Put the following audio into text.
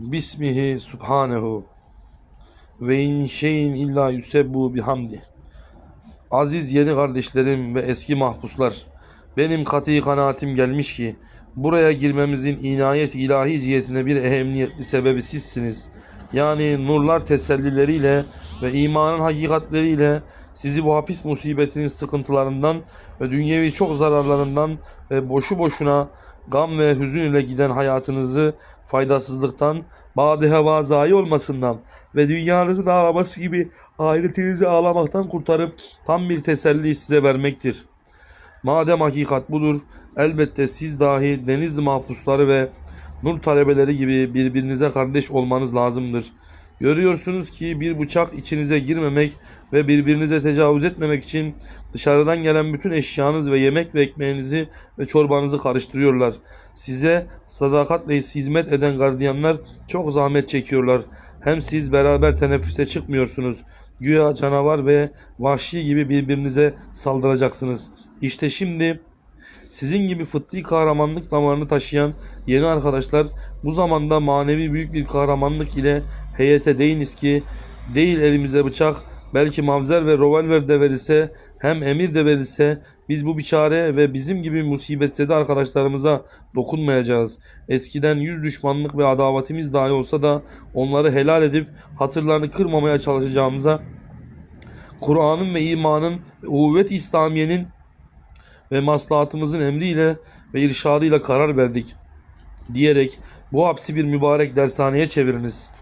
Bismihi subhanehu ve in şeyin illa yusebbu bihamdi. Aziz yeni kardeşlerim ve eski mahpuslar, benim kat'i kanaatim gelmiş ki buraya girmemizin inayet ilahi cihetine bir ehemmiyetli sebebi sizsiniz. Yani nurlar tesellileriyle ve imanın hakikatleriyle sizi bu hapis musibetinin sıkıntılarından ve dünyevi çok zararlarından ve boşu boşuna gam ve hüzün ile giden hayatınızı faydasızlıktan, bade heva zayi olmasından ve dünyanızın ağlaması gibi ahiretinizi ağlamaktan kurtarıp tam bir teselli size vermektir. Madem hakikat budur, elbette siz dahi Denizli mahpusları ve nur talebeleri gibi birbirinize kardeş olmanız lazımdır. Görüyorsunuz ki bir bıçak içinize girmemek ve birbirinize tecavüz etmemek için dışarıdan gelen bütün eşyanız ve yemek ve ekmeğinizi ve çorbanızı karıştırıyorlar. Size sadakatle hizmet eden gardiyanlar çok zahmet çekiyorlar. Hem siz beraber teneffüse çıkmıyorsunuz. Güya canavar ve vahşi gibi birbirinize saldıracaksınız. İşte şimdi sizin gibi fıtri kahramanlık damarını taşıyan yeni arkadaşlar bu zamanda manevi büyük bir kahramanlık ile heyete değiniz ki değil elimize bıçak belki mavzer ve rovalver de verilse hem emir de verilse biz bu biçare ve bizim gibi musibetzede arkadaşlarımıza dokunmayacağız. Eskiden yüz düşmanlık ve adavatimiz dahi olsa da onları helal edip hatırlarını kırmamaya çalışacağımıza Kur'an'ın ve imanın ve uhuvvet İslamiye'nin ve maslahatımızın emriyle ve irşadıyla karar verdik diyerek bu hapsi bir mübarek dershaneye çeviriniz.